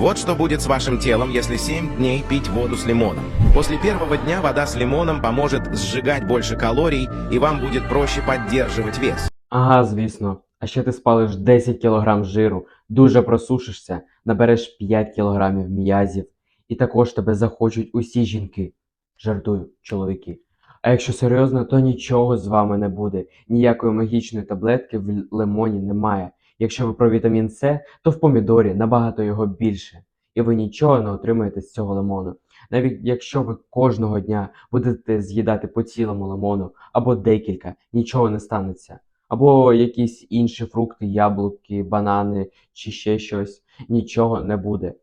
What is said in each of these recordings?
Вот что будет с вашим телом, если 7 дней пить воду с лимоном. После первого дня вода с лимоном поможет сжигать больше калорий, и вам будет проще поддерживать вес. Ага, звісно. А ще ти спалиш 10 кг жиру, дуже просушишся, набереш 5 кг м'язів, і також тебе захочуть усі жінки. Жартую, чоловіки. А якщо серйозно, то нічого з вами не буде. Ніякої магічної таблетки в лимоні немає. Якщо ви про вітамін С, то в помідорі набагато його більше, і ви нічого не отримаєте з цього лимону. Навіть якщо ви кожного дня будете з'їдати по цілому лимону або декілька, нічого не станеться. Або якісь інші фрукти, яблуки, банани чи ще щось, нічого не буде.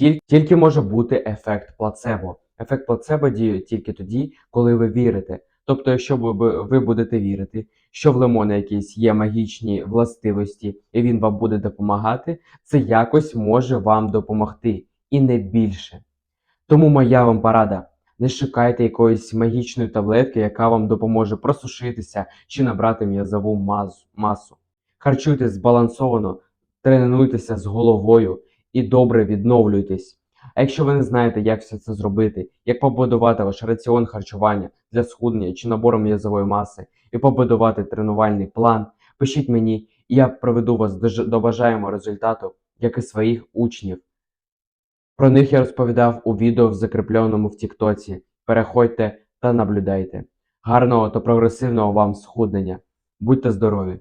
Тіль- Тільки може бути ефект плацебо. Ефект плацебо діє тільки тоді, коли ви вірите. Тобто, якщо ви, ви будете вірити, що в лимоні якісь є магічні властивості, і він вам буде допомагати, це якось може вам допомогти, і не більше. Тому моя вам порада: не шукайте якоїсь магічної таблетки, яка вам допоможе просушитися чи набрати м'язову масу. Харчуйтесь збалансовано, тренуйтеся з головою і добре відновлюйтесь. А якщо ви не знаєте, як все це зробити, як побудувати ваш раціон харчування для схуднення чи набору м'язової маси, і побудувати тренувальний план, пишіть мені, і я проведу вас до бажаємого результату, як і своїх учнів. Про них я розповідав у відео в закріпленому в Тіктоці. Переходьте та наблюдайте. Гарного та прогресивного вам схуднення. Будьте здорові!